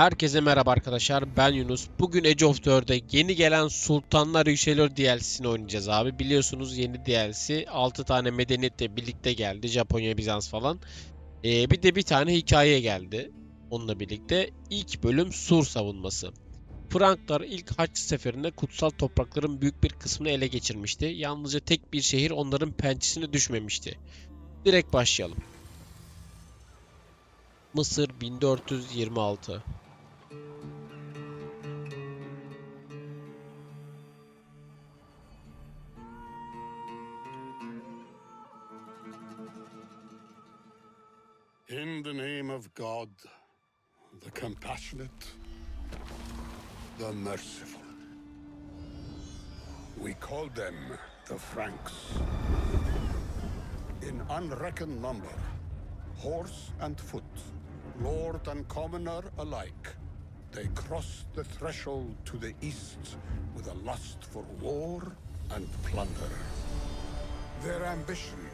Herkese merhaba arkadaşlar ben Yunus. Bugün Age of 4'e yeni gelen Sultanlar Yükseliyor DLC'sini oynayacağız abi. Biliyorsunuz yeni DLC 6 tane medeniyetle birlikte geldi. Japonya, Bizans falan. Ee, bir de bir tane hikaye geldi. Onunla birlikte ilk bölüm Sur savunması. Franklar ilk Haç seferinde kutsal toprakların büyük bir kısmını ele geçirmişti. Yalnızca tek bir şehir onların pençesine düşmemişti. Direkt başlayalım. Mısır 1426 In the name of God, the compassionate, the merciful. We call them the Franks. In unreckoned number, horse and foot, lord and commoner alike, they cross the threshold to the east with a lust for war and plunder. Their ambition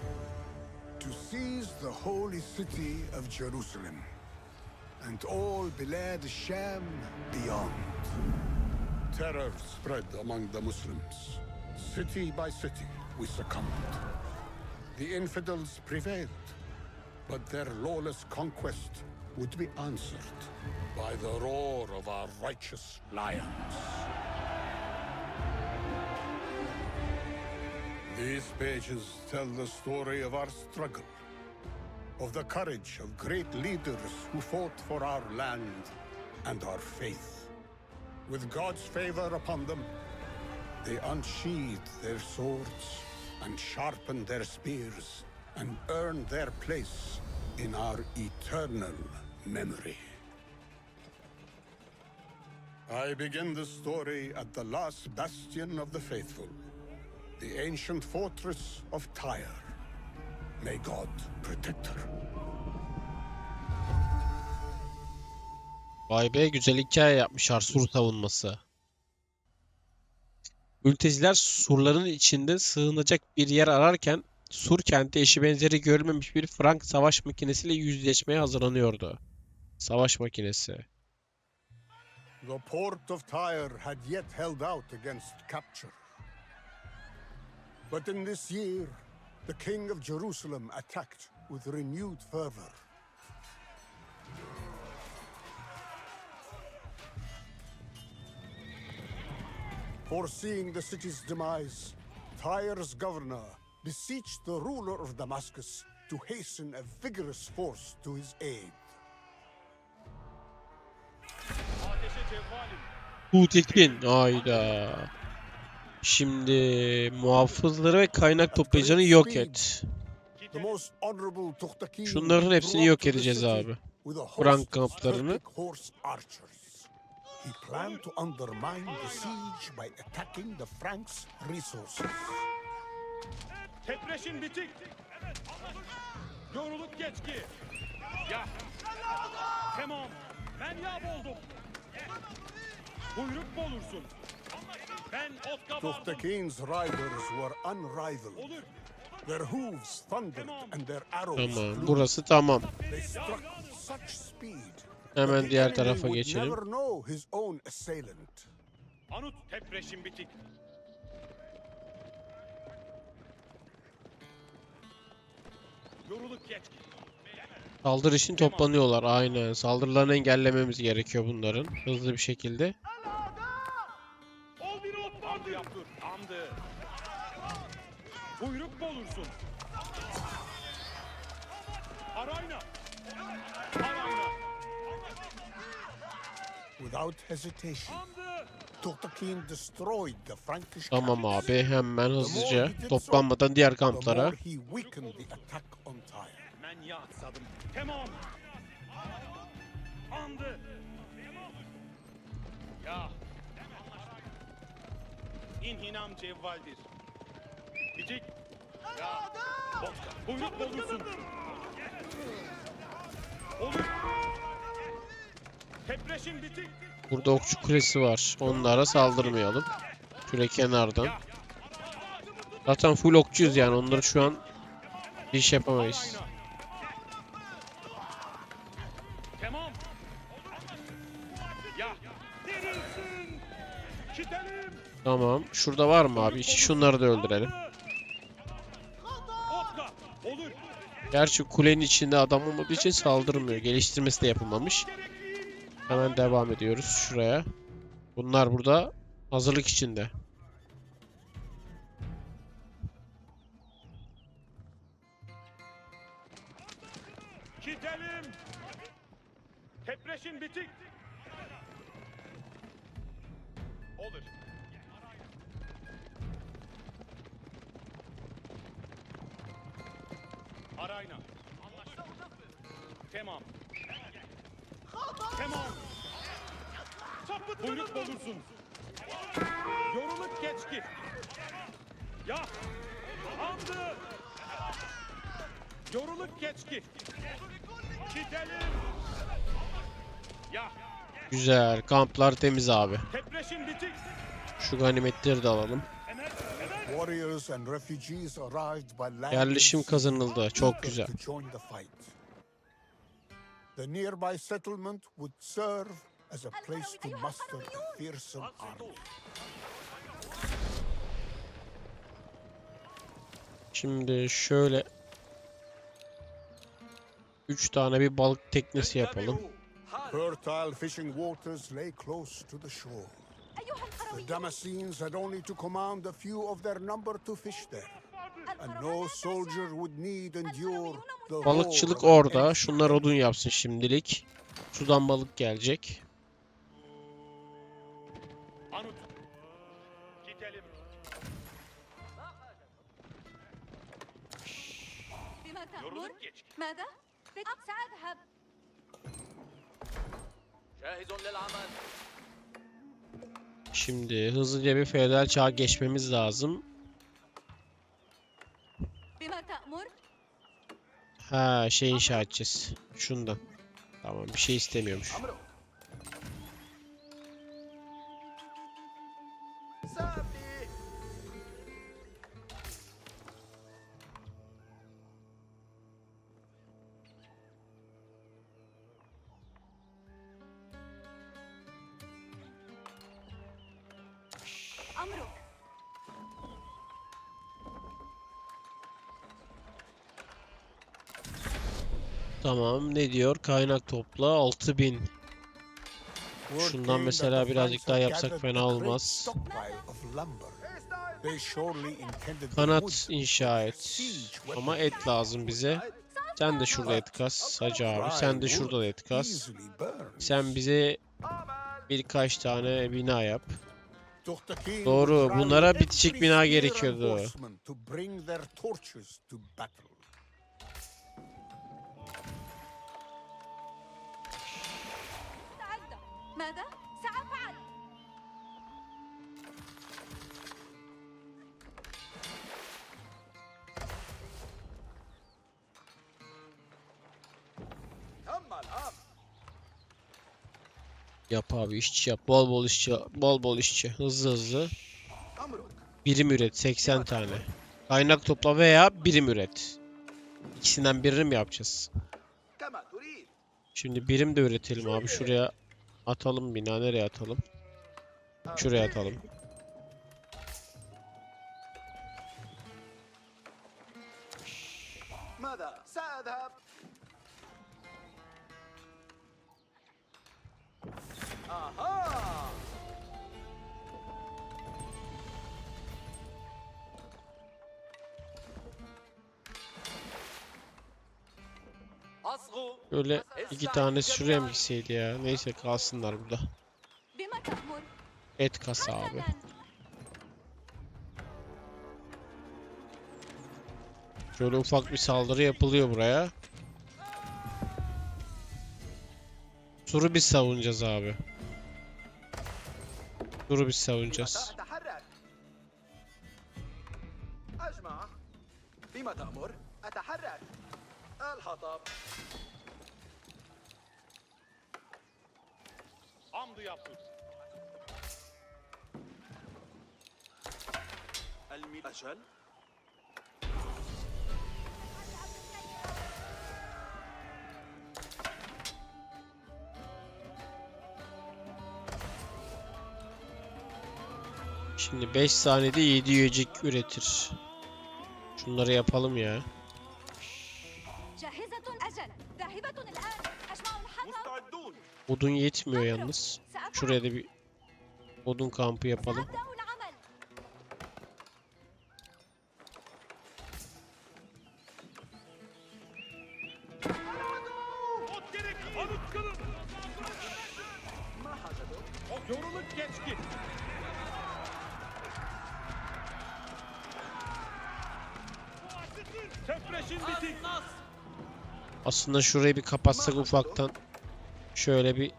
to seize the holy city of Jerusalem and all Bilad Sham beyond. Terror spread among the Muslims. City by city, we succumbed. The infidels prevailed, but their lawless conquest would be answered by the roar of our righteous lions. These pages tell the story of our struggle, of the courage of great leaders who fought for our land and our faith. With God's favor upon them, they unsheathed their swords and sharpened their spears and earned their place in our eternal memory. I begin the story at the last bastion of the faithful, the ancient fortress of Tyre. May God protect her. Vay be güzel hikaye yapmışlar sur savunması. Mülteciler surların içinde sığınacak bir yer ararken Sur kenti eşi benzeri görülmemiş bir Frank savaş makinesiyle yüzleşmeye hazırlanıyordu. Savaş makinesi. The port of Tyre had yet held out against capture. But in this year, the king of Jerusalem attacked with renewed fervor. Foreseeing the city's demise, Tyre's governor beseeched the ruler of Damascus to hasten a vigorous force to his aid. Cevvalim. Hutekin. Hayda. Şimdi muhafızları ve kaynak toplayıcılarını yok et. The most honorable Tohtakin Şunların hepsini yok edeceğiz abi. Frank kamplarını. He planned to undermine the siege by attacking the Franks' resources. Tepreşin bitik. Yoruluk geçki. Ya. Tamam. Ben yağ oldum. Buyruk mu olursun? Tohtakin's riders were unrivaled. Their hooves thundered and their arrows Tamam. flew. Burası tamam. They struck with such speed. Hemen diğer tarafa would geçelim. never know his own assailant. Anut tepreşin bitik. Yoruluk geçki. Saldırı için toplanıyorlar. Aynen. Saldırılarını engellememiz gerekiyor bunların. Hızlı bir şekilde. Vardı. Yaptır. Tamdı. Buyruk mu olursun? Arayna. Arayna. Without hesitation. Tohtakin destroyed the Frankish Tamam abi. Hemen hızlıca toplanmadan diğer kamplara. Ben yatsadım. Tamam. Andı. Ya. İnhinam cevvaldir. Bicik. Ya. Buyruk olursun. Olur. Tepreşin bitik. Burada okçu kulesi var. Onlara saldırmayalım. Şöyle kenardan. Zaten full okçuyuz yani. Onları şu an bir iş yapamayız. Tamam. Şurada var mı abi? Şunları da öldürelim. Gerçi kulenin içinde adam olmadığı için saldırmıyor. Geliştirmesi de yapılmamış. Hemen devam ediyoruz şuraya. Bunlar burada hazırlık içinde. Gidelim. Tepreşin bitik. Olur. Arayna. Tamam. Tamam. Buyruk bulursun. Yorulup geç git. Ya. Andı. Yorulup geç git. Gidelim. Ya. Güzel. Kamplar temiz abi. Şu ganimetleri de alalım. Yerleşim kazanıldı. Çok güzel. to join the fight. The nearby settlement would serve as a place to muster a fearsome army. Şimdi şöyle 3 tane bir balık teknesi yapalım. Fertile fishing waters lay close to the shore. The Damascenes had only to command a few of their number to fish there. And no soldier would need endure Balıkçılık orada. Şunlar odun yapsın şimdilik. Sudan balık gelecek. feodal çağa geçmemiz lazım. Ha şey inşa edeceğiz. Şundan. Tamam bir şey istemiyormuş. Tamam ne diyor? Kaynak topla 6000. Şundan mesela birazcık daha yapsak fena olmaz. Kanat inşa et. Ama et lazım bize. Sen de şurada et kas Hacı abi. Sen de şurada da et kas. Sen bize birkaç tane bina yap. Doğru. Bunlara bitişik bina gerekiyordu. ماذا؟ سأفعل تم الأمر Yap abi işçi yap. Bol bol işçi, bol bol işçi. Hızlı hızlı. أمرك Birim üret 80 tane. Kaynak topla veya birim üret. İkisinden birini mi yapacağız? كما تريد Şimdi birim de üretelim abi. Şuraya Atalım bina nereye atalım? Şuraya atalım. Böyle iki tanesi şuraya mı gitseydi ya? Neyse kalsınlar burada. بما تأمر Et kasa abi. حسنا Şöyle ufak bir saldırı yapılıyor buraya. Suru biz savunacağız abi. Suru biz savunacağız. أتحرك أجمع بما تأمر أتحرك الحطب Hamdı yaptık. Açel. Şimdi 5 saniyede 7 yiyecek üretir. Şunları yapalım ya. Odun yetmiyor yalnız. Şuraya da bir odun kampı yapalım. Aslında şurayı bir kapatsak ufaktan. Şöyle bir...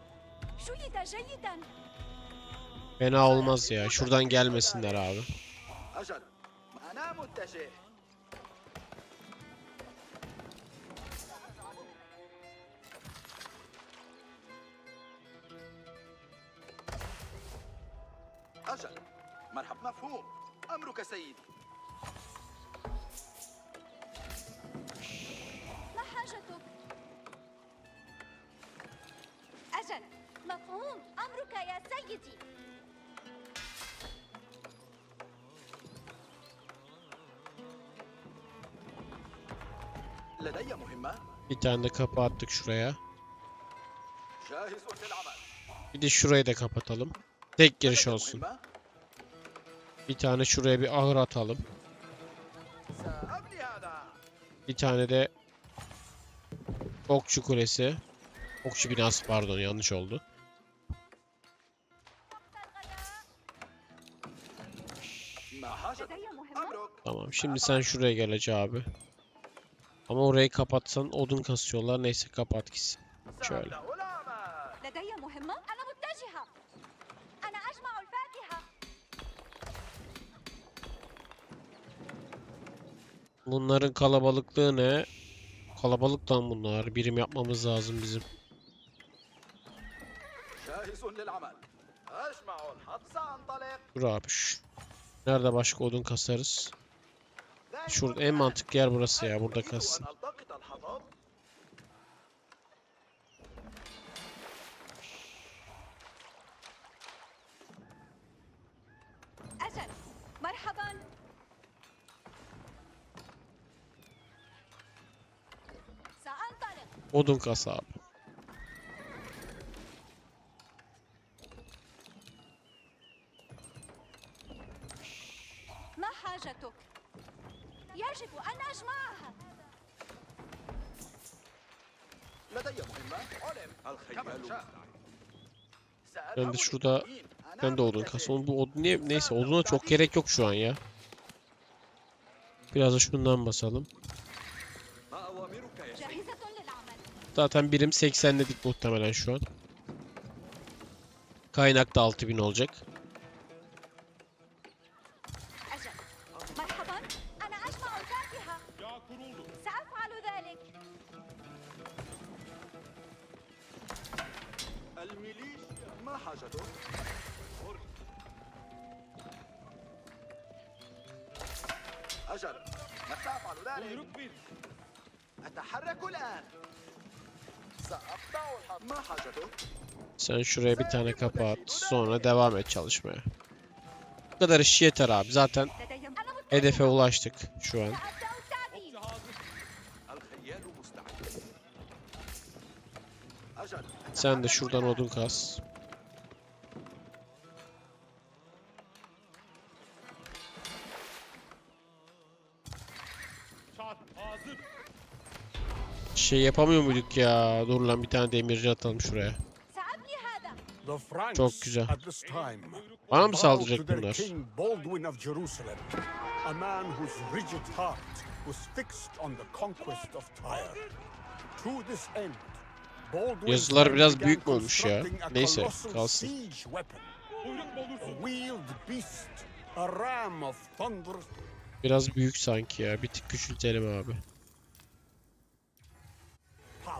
Fena olmaz ya. Şuradan gelmesinler abi. Okula gideyim. Bir tane de kapı attık şuraya. Bir de şurayı da kapatalım. Tek giriş olsun. Bir tane şuraya bir ahır atalım. Bir tane de okçu kulesi. Okçu binası pardon yanlış oldu. Şimdi sen şuraya gel Hacı abi. Ama orayı kapatsan odun kasıyorlar. Neyse kapat gitsin. Şöyle. Bunların kalabalıklığı ne? Kalabalıktan bunlar. Birim yapmamız lazım bizim. Dur abi. Nerede başka odun kasarız? ذلك Şurada en الآن. mantıklı yer burası ya. هل Burada تريد kassın. أن ألتقط الحطب؟ أجل مرحبا سأنطلق Odun kas abi. ما حاجتك يجب أن أجمعها لدي مهمة علم كما تشاء Ben de سأذهب şurada للتمرين. أنا ben de odun متجه. kas. Oğlum bu odun niye? Neyse oduna çok gerek yok şu an ya. Biraz da şundan basalım. ما أوامرك يا سيدي؟ جاهزة للعمل Zaten birim 80 dedik muhtemelen şu an. Kaynak da 6000 olacak. الآن سأقطع الحطب ما حاجته؟ Sen şuraya bir tane kapı at. Sonra devam et çalışmaya. Bu kadar iş yeter abi. Zaten لدي أنا متجهة hedefe ulaştık şu an. سأبدأ التعديل Okçu hazır. الخيال مستعد أجل Sen de أتحرك şuradan الآن. odun kas. şey yapamıyor muyduk ya? Dur lan bir tane demirci atalım şuraya. Çok güzel. Bana mı saldıracak bunlar? A Yazılar biraz büyük mü olmuş ya? Neyse kalsın. Biraz büyük sanki ya. Bir tık küçültelim abi.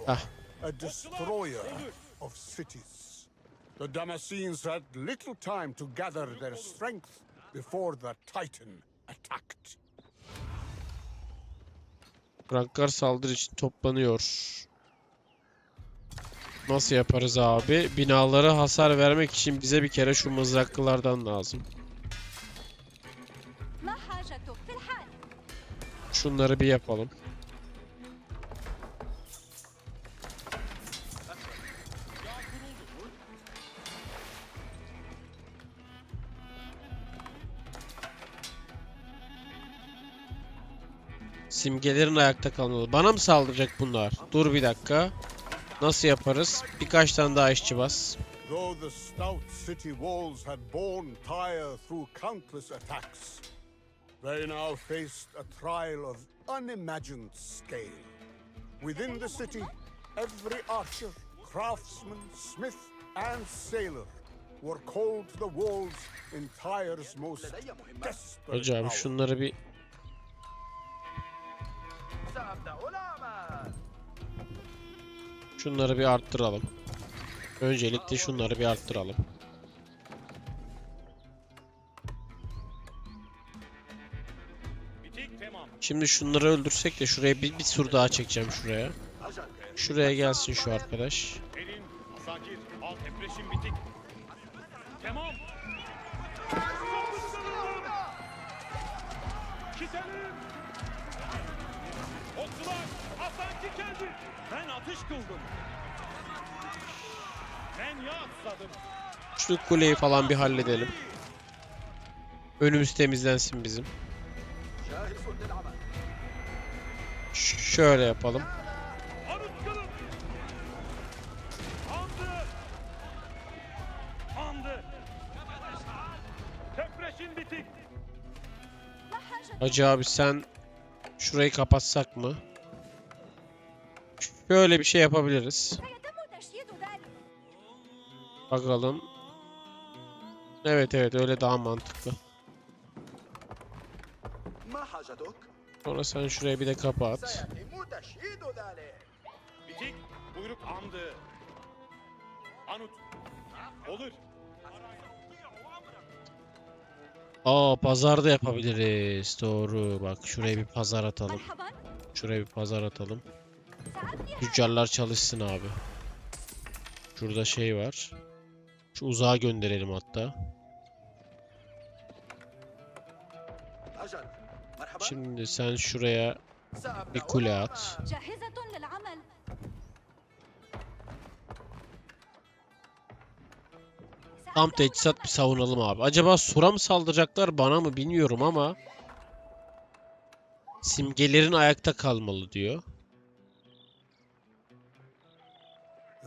Ah. a destroyer of cities. The Damascenes had little time to gather their strength before the Titan attacked. Ranklar saldırı için toplanıyor. Nasıl yaparız abi? Binalara hasar vermek için bize bir kere şu mızraklılardan lazım. Şunları bir yapalım. Simgelerin ayakta kalmalı. Bana mı saldıracak bunlar? Dur bir dakika. Nasıl yaparız? Birkaç tane daha işçi bas. Though the stout city walls had borne Tyre through countless attacks, they now faced a trial of unimagined scale. Within the city, every archer, craftsman, smith, and sailor were called to the walls in Tyre's most desperate Hocam şunları bir Şunları bir arttıralım. Öncelikle şunları bir arttıralım. Şimdi şunları öldürsek de şuraya bir, bir sur daha çekeceğim şuraya. Şuraya gelsin şu arkadaş. Derin, sakir, bitik. dikeldi. Ben atış kıldım. Ben yağ atladım. Şu kuleyi falan bir halledelim. Önümüz temizlensin bizim. Ş şöyle yapalım. Hacı abi sen şurayı kapatsak mı? Böyle bir şey yapabiliriz. Bakalım. Evet evet öyle daha mantıklı. Sonra sen şuraya bir de kapat. Bitik buyruk andı. Anut. Olur. Aa pazarda yapabiliriz. Doğru. Bak şuraya bir pazar atalım. Şuraya bir pazar atalım. Tüccarlar çalışsın abi. Şurada şey var. Şu uzağa gönderelim hatta. Şimdi sen şuraya bir kule at. Tam teçhizat bir savunalım abi. Acaba Sura mı saldıracaklar bana mı bilmiyorum ama simgelerin ayakta kalmalı diyor.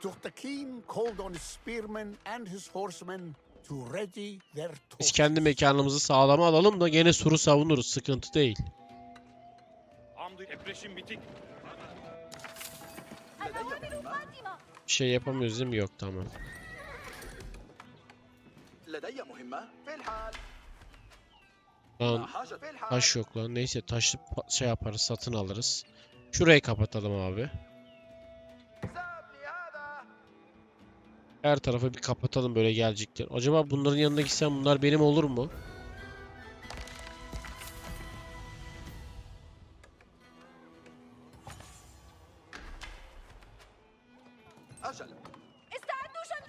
Turtakim called on his spearmen and his horsemen to ready their Biz kendi mekanımızı sağlama alalım da gene suru savunuruz. Sıkıntı değil. Bir şey yapamıyoruz değil mi? Yok tamam. Lan taş yok lan. Neyse taşı şey yaparız satın alırız. Şurayı kapatalım abi. Her tarafı bir kapatalım böyle gelecekler. Acaba bunların yanına gitsem bunlar benim olur mu?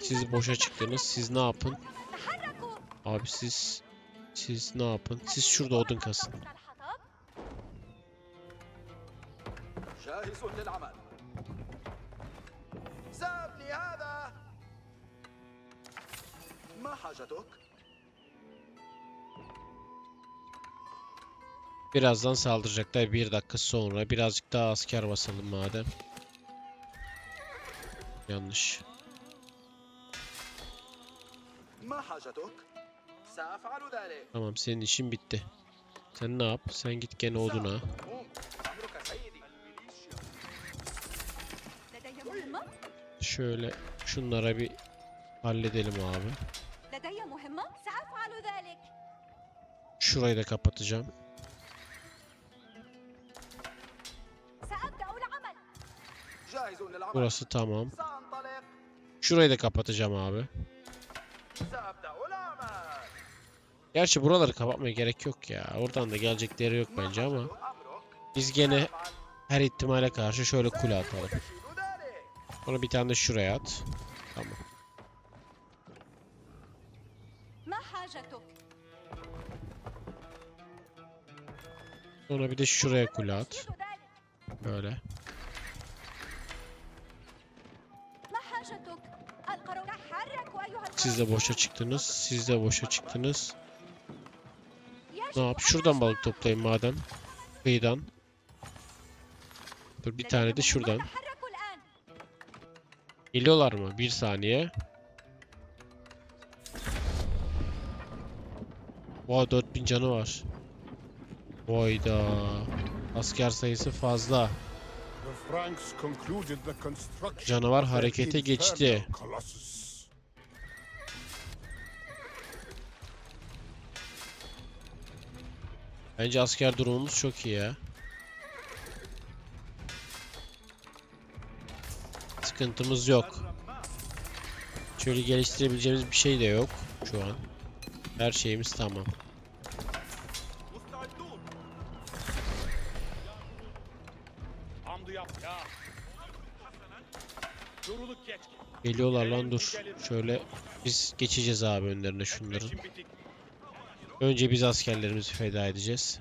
Siz boşa çıktınız. Siz ne yapın? Abi siz siz ne yapın? Siz şurada odun kasın. Birazdan saldıracaklar. Bir dakika sonra. Birazcık daha asker basalım madem. Yanlış. Tamam senin işin bitti. Sen ne yap? Sen git gene oduna. Şöyle şunlara bir halledelim abi. Şurayı da kapatacağım. Burası tamam. Şurayı da kapatacağım abi. Gerçi buraları kapatmaya gerek yok ya. Oradan da gelecekleri yok bence ama. Biz gene her ihtimale karşı şöyle kule atalım. Onu bir tane de şuraya at. Tamam. Sonra bir de şuraya kule at. Böyle. Siz de boşa çıktınız. Siz de boşa çıktınız. Ne yap? Şuradan balık toplayın madem. Kıyıdan. Dur bir tane de şuradan. Geliyorlar mı? Bir saniye. Oha 4000 canı var. Vayda. Asker sayısı fazla. Canavar harekete geçti. Bence asker durumumuz çok iyi ya. Sıkıntımız yok. Şöyle geliştirebileceğimiz bir şey de yok şu an. Her şeyimiz tamam. Geliyorlar lan dur. Şöyle biz geçeceğiz abi önlerine şunların. Önce biz askerlerimizi feda edeceğiz.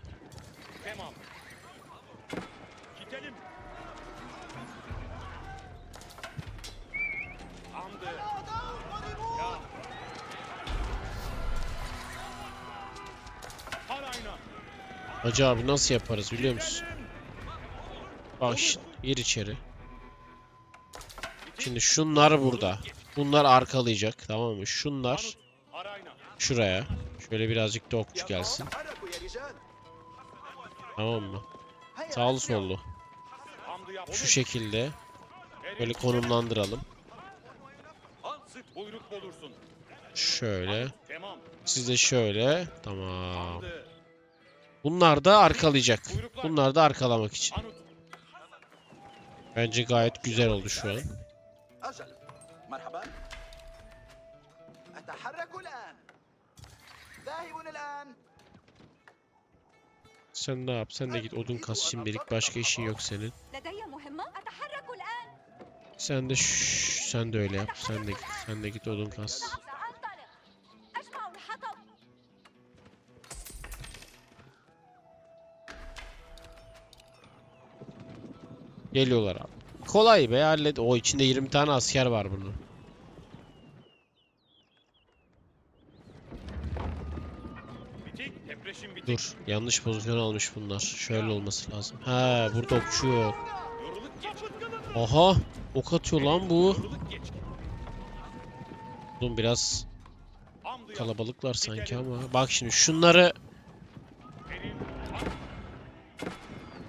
Hacı abi nasıl yaparız biliyor musun? Bak gir içeri. Şimdi şunlar burada. Bunlar arkalayacak tamam mı? Şunlar şuraya. Şöyle birazcık da okçu gelsin. Tamam mı? Sağlı sollu. Şu şekilde. Böyle konumlandıralım. Şöyle. Siz de şöyle. Tamam. Bunlar da arkalayacak. Bunlar da arkalamak için. Bence gayet güzel oldu şu an. أجل مرحبا أتحرك الآن ذاهب الآن Sen ne yap? Sen de git odun kas şimdilik. Başka işin yok senin. لدي مهمة أتحرك الآن Sen de şşş, sen de öyle yap. Sen de git. Sen de git odun kas. نعم سأنطلق أجمع الحطب Geliyorlar abi. Kolay be hallet. O içinde 20 tane asker var bunun. Dur. Yanlış pozisyon almış bunlar. Şöyle olması lazım. Ha burada okçu yok. Aha. Ok atıyor lan bu. Oğlum biraz kalabalıklar sanki ama. Bak şimdi şunları Erin.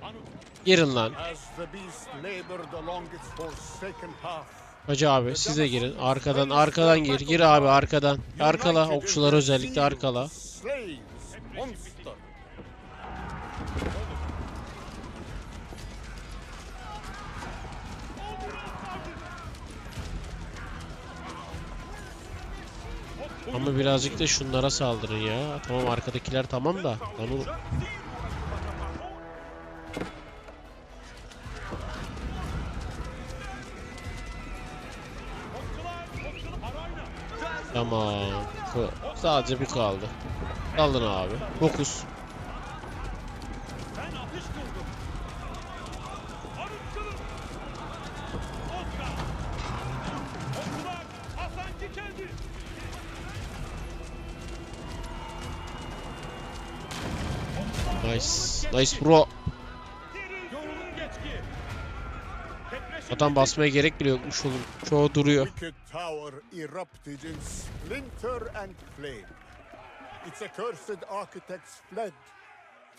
Anut. girin lan. As the beast labored along its forsaken path, Hacı abi siz de girin. Arkadan arkadan gir. Gir abi arkadan. Arkala. Okçular özellikle arkala. Ama birazcık da şunlara saldırın ya. Tamam arkadakiler tamam da. Lan oğlum. Tamam. Sadece bu kaldı. Alın abi. Fokus. Nice. Nice bro. Bitik. basmaya gerek bile yokmuş oğlum. Çoğu duruyor. Its accursed architects fled,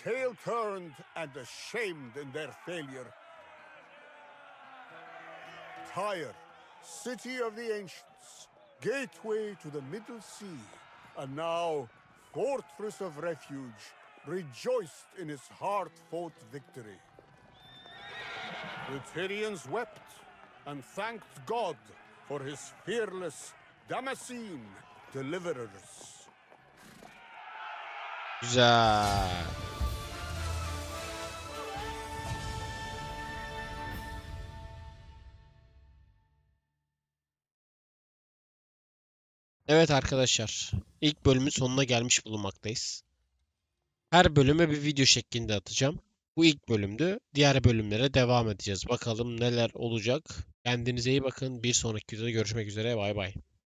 tail turned and ashamed in their failure. Tyre, city of the ancients, gateway to the Middle Sea, and now fortress of refuge, rejoiced in its hard fought victory. The Tyrians wept, and thanked God for his fearless Damascene deliverers. Güzel. Evet arkadaşlar, ilk bölümün sonuna gelmiş bulunmaktayız. Her bölüme bir video şeklinde atacağım. Bu ilk bölümdü. Diğer bölümlere devam edeceğiz. Bakalım neler olacak. Kendinize iyi bakın. Bir sonraki videoda görüşmek üzere. Bay bay.